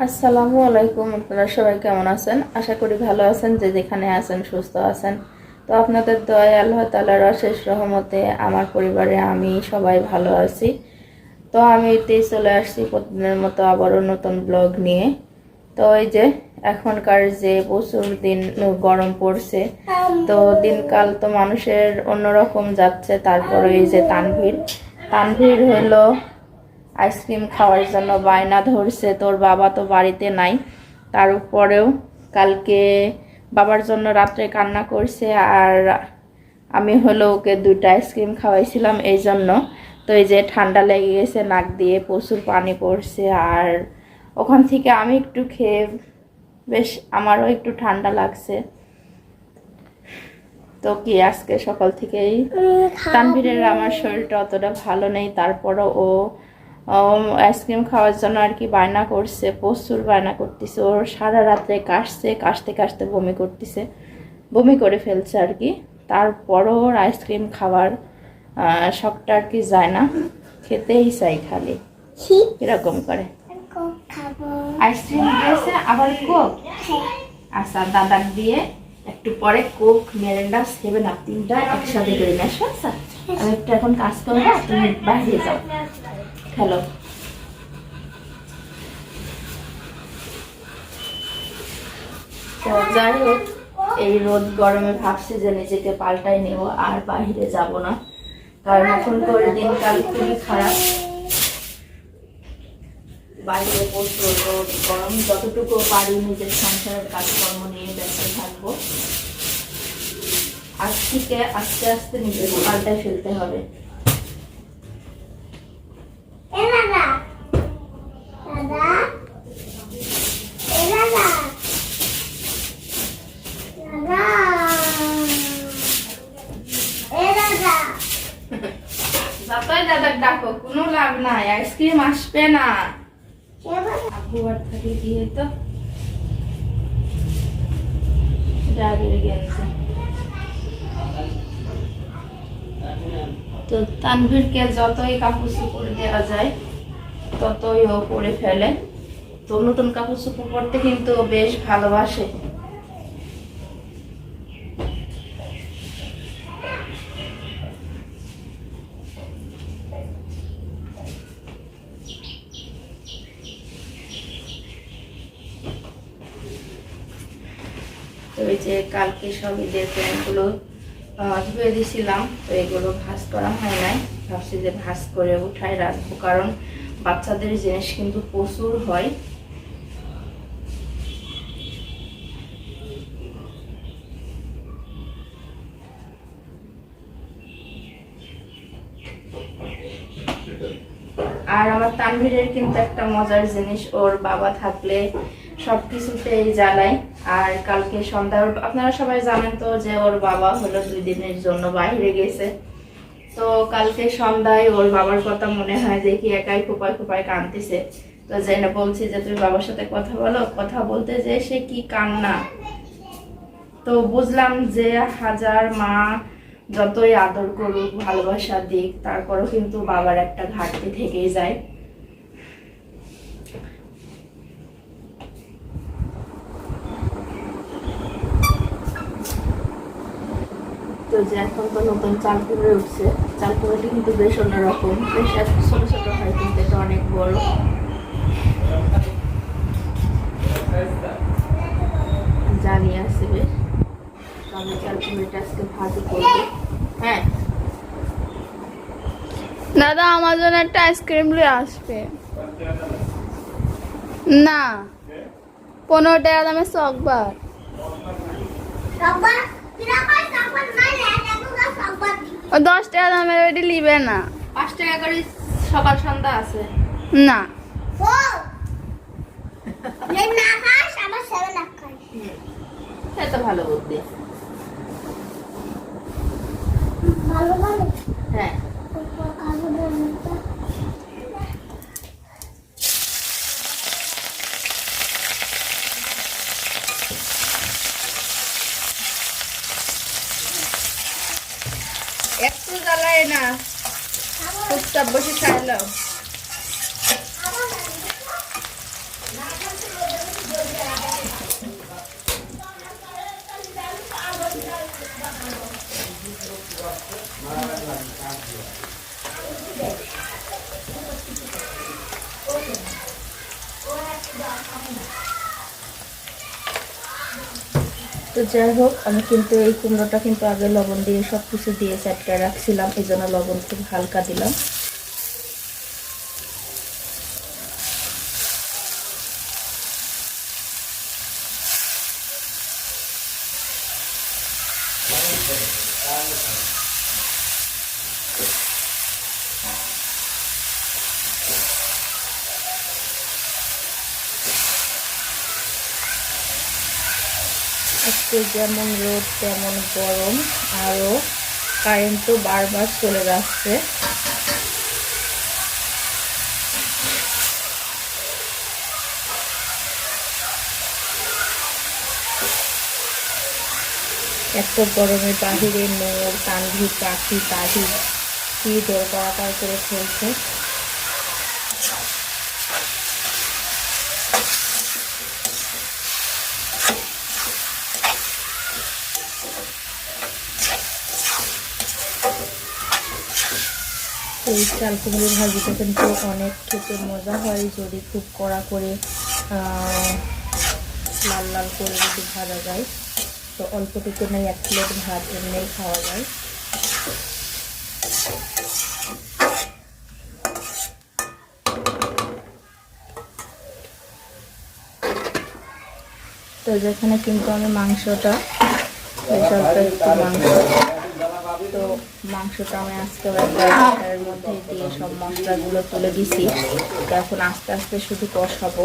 আসসালামু আলাইকুম, আপনারা সবাই কেমন আছেন? আশা করি ভালো আছেন, যে যেখানে আছেন সুস্থ আছেন। তো আপনাদের দয়া আল্লাহ তালার অশেষ রহমতে আমার পরিবারে আমি সবাই ভালো আছি। তো আমি এতেই চলে আসছি প্রতিদিনের মতো আবারও নতুন ব্লগ নিয়ে। তো এই যে, এখনকার যে প্রচুর দিন গরম পড়ছে, তো দিনকাল তো মানুষের অন্যরকম যাচ্ছে, তারপরে এই যে তানভীর। তানভীর হলো আইসক্রিম খাওয়ার জন্য বায়না ধরছে তোর বাবা তো বাড়িতে নাই। তার উপরেও কালকে বাবার জন্য রাত্রে কান্না করছে আর আমি হলো ওকে দুইটা আইসক্রিম খাওয়াইছিলাম এই জন্য। তো এই যে ঠান্ডা লেগে গেছে নাক দিয়ে প্রচুর পানি পড়ছে আর ওখান থেকে আমি একটু খেয়ে বেশ আমারও একটু ঠান্ডা লাগছে। তো কি আজকে সকাল থেকেই? তানভীরের আমার শরীরটা অতটা ভালো নেই তারপরও ও আইসক্রিম খাওয়ার জন্য আর কি বায়না করছে প্রচুর বায়না করতেছে। ওর সারা রাত্রে কাশছে কাশতে কাশতে বমি করতেছে বমি করে ফেলছে আর কি। তারপরও ওর আইসক্রিম খাওয়ার শখটা আর কি যায় না। খেতেই চাই খালি। এরকম করে? আইসক্রিম দিয়েছে আবার কোক? আচ্ছা দাদার দিয়ে একটু পরে কোক মেরেন্ডা সেভেন আপ তিনটা একসাথে করে নিয়ে আসো। আচ্ছা আমি একটু এখন কাজ করব তুমি বাইরে যাও। হ্যালো তো যাই হোক, এই রোদ গরমে ভাবছি যে নিজেকে পাল্টাই নেব, আর বাইরে যাব না। কারণ এখন করে দিনকাল খুবই খারাপ। বাইরে প্রচুর রোদ, গরম, যতটুকু পারি নিজের সংসারের কাজকর্ম নিয়ে ব্যস্ত থাকব। আজ থেকে আস্তে আস্তে নিজেকে পাল্টায় ফেলতে হবে। যতই দাদার ডাকো, কোনো লাভ নাই, আইসক্রিম আসবে না। আবু আর থাকি দিয়ে তো ডাবের গেছে। তো তানভীরকে যতই কাপড় চোপড় দেওয়া যায়, ততই ও পরে ফেলে। তো নতুন কাপড় চোপড় পরতে কিন্তু বেশ ভালোবাসে। তো যে কালকে সব ঈদের ধুয়ে দিছিলাম, তো এগুলো ভাজ করা হয় নাই। ভাবছি যে ভাজ করে উঠায় রাখব, কারণ বাচ্চাদের জিনিস কিন্তু প্রচুর হয়। আর আমার তানভীরের কিন্তু একটা মজার জিনিস, ওর বাবা থাকলে সব কিছুতেই জ্বালায়। আর কালকে সন্ধ্যা আপনারা সবাই জানেন তো যে ওর বাবা হলো দুই দিনের জন্য বাইরে গেছে। তো কালকে সন্ধ্যায় ওর বাবার কথা মনে হয় দেখি একাই খোপায় খোপায় কাঁদতেছে। তো জেনে বলছি যে তুমি বাবার সাথে কথা বলো, কথা বলতে যে সে কি কান্না। তো বুঝলাম যে হাজার মা যতই আদর করুক, ভালোবাসা দিক, তারপরও কিন্তু বাবার একটা ঘাটতি থেকেই যায়। তো যে এখন তো নতুন চাল কুমড়ে উঠছে চাল কুমড়োটি কিন্তু বেশ অন্যরকম। বেশ এত ছোট ছোট হয় কিন্তু এটা অনেক বড়। জানি আছে বেশ আমি চাল কুমড়োটা আজকে ভাজি করব। হ্যাঁ। দাদা আমার জন্য একটা আইসক্রিম নিয়ে আসবে। না। পনেরো টাকা দামের চকবার? ও দশ টাকা দামের ওইটি নিবে না। পাঁচ টাকা করে সকাল সন্ধ্যা আছে। না। সে তো ভালো বুদ্ধি। হ্যাঁ। বসে ছাড়লো তো যাই হোক, আমি কিন্তু এই কুমড়োটা কিন্তু আগে লবণ দিয়ে সব কিছু দিয়ে চাটটা রাখছিলাম, এই জন্য লবণ খুব হালকা দিলাম। আজকে যেমন রোদ, তেমন গরম আরও কারেন্টও বারবার চলে যাচ্ছে। এত গরমে বাহিরে মোর তানভি পাখি তাহি কি দরকার করে খেলছে এই চাল কুমড়ো ভাজিটা কিন্তু অনেক খেতে মজা হয়। যদি খুব কড়া করে লাল লাল করে যদি ভাজা যায়, তো অল্পটুকু নেই, এক প্লেট ভাত এমনিই খাওয়া যায়। তো যেখানে কিন্তু আমি মাংসটা মাংস তো মাংসটা আমি আজকে এর মধ্যে দিয়ে সব মশলাগুলো তুলে দিছি। এখন আস্তে আস্তে শুধু কষাবো।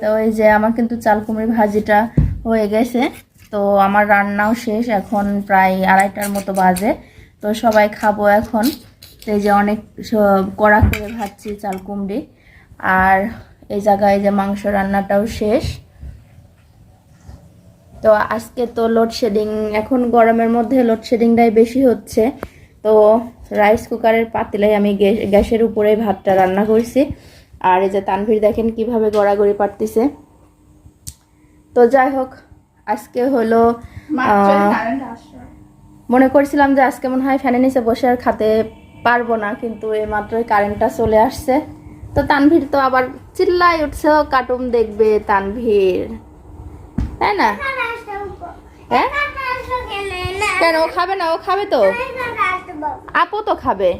তো এই যে আমার কিন্তু চাল ভাজিটা হয়ে গেছে। তো আমার রান্নাও শেষ, এখন প্রায় আড়াইটার মতো বাজে। তো সবাই খাব এখন। এই যে অনেক কড়া করে ভাজছি চাল কুমড়ি। আর এই জায়গায় যে মাংস রান্নাটাও শেষ। তো আজকে তো লোডশেডিং এখন গরমের মধ্যে লোডশেডিংটাই বেশি হচ্ছে। তো রাইস কুকারের পাতিলাই আমি গ্যাস- গ্যাসের উপরে ভাতটা রান্না করছি। আর এই যে তানভীর দেখেন কীভাবে গড়াগড়ি পারতেছে। তো যাই হোক আজকে হলো মনে করছিলাম যে আজকে মনে হয় ফ্যানের নিচে বসে আর খাতে পারব না কিন্তু এই মাত্রই কারেন্টটা চলে আসছে। তো তানভীর তো আবার চিল্লাই উঠছে কার্টুন দেখবে তানভীর। তাই না? হ্যাঁ? কেন ও খাবে না? ও খাবে তো? আপু তো খাবে।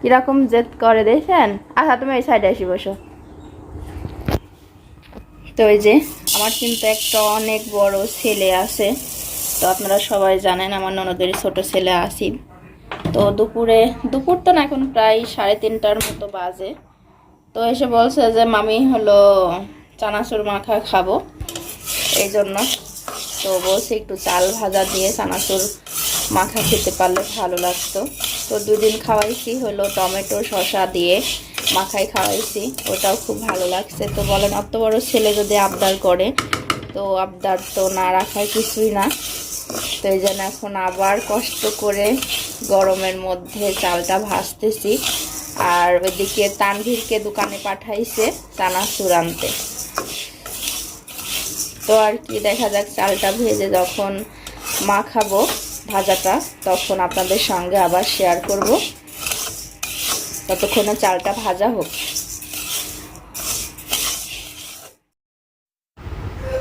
কীরকম জেদ করে দেখেন? আচ্ছা তুমি এই সাইডে এসে বসো। তো এই যে, আমার কিন্তু একটা অনেক বড় ছেলে আছে। তো আপনারা সবাই জানেন, আমার ননদের ছোট ছেলে আসিফ। তো দুপুরে, দুপুর তো না, এখন প্রায় সাড়ে তিনটার মতো বাজে। তো এসে বলছে যে, মামি হলো চানাচুর মাখা খাব। এই জন্য। তো বলছি, একটু চাল ভাজা দিয়ে চানাচুর মাখা খেতে পারলে ভালো লাগতো। তো দুদিন খাওয়াইছি হলো টমেটো, শসা দিয়ে। মাখাই খাওয়াইছি। ওটাও খুব ভালো লাগছে। তো বলেন, অত বড় ছেলে যদি আবদার করে, তো আবদার তো না রাখার কিছুই না। তো এই জন্য এখন আবার কষ্ট করে গরমের মধ্যে চালটা ভাজতেছি। আর ওইদিকে তানভীরকে দোকানে পাঠাইছে চানাচুর আনতে। তো আর কি, দেখা যাক চালটা ভেজে যখন মাখাবো ভাজাটা, তখন আপনাদের সঙ্গে আবার শেয়ার করব। ততক্ষণে চালটা ভাজা হোক।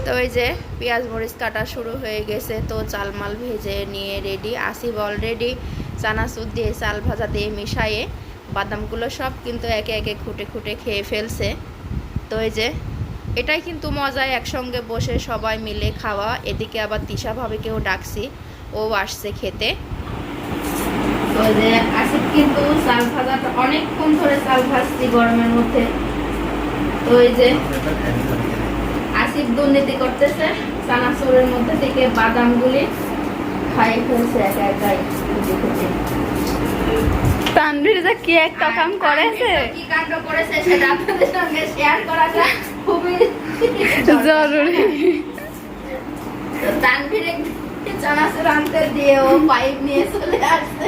তো ওই যে পেঁয়াজ মরিচ কাটা শুরু হয়ে গেছে, তো চাল মাল ভেজে নিয়ে রেডি আসিব অলরেডি চানাচুর দিয়ে চাল ভাজা দিয়ে মিশাইয়ে বাদামগুলো সব কিন্তু একে একে খুঁটে খুঁটে খেয়ে ফেলছে। তো এই যে এটাই কিন্তু মজায় একসঙ্গে বসে সবাই মিলে খাওয়া। এদিকে আবার তিশা ভাবিকেও ডাকছি, ও আসছে খেতে। এই যে আসিফ কিন্তু চাল ভাজাটা অনেকক্ষণ ধরে চাল ভাজছি গরমের মধ্যে। তো এই যে আসিফ দুর্নীতি করতেছে চানাচুরের মধ্যে থেকে বাদামগুলি খাই ফেলছে একা একাই তানভীর যে কি একটা কাম করেছে? কি কাণ্ড করেছে সেটা আপনাদের সঙ্গে শেয়ার করাটা খুবই জরুরি। তানভীর চানাচুর আনতে দিয়ে ও পাইপ নিয়ে চলে আসছে।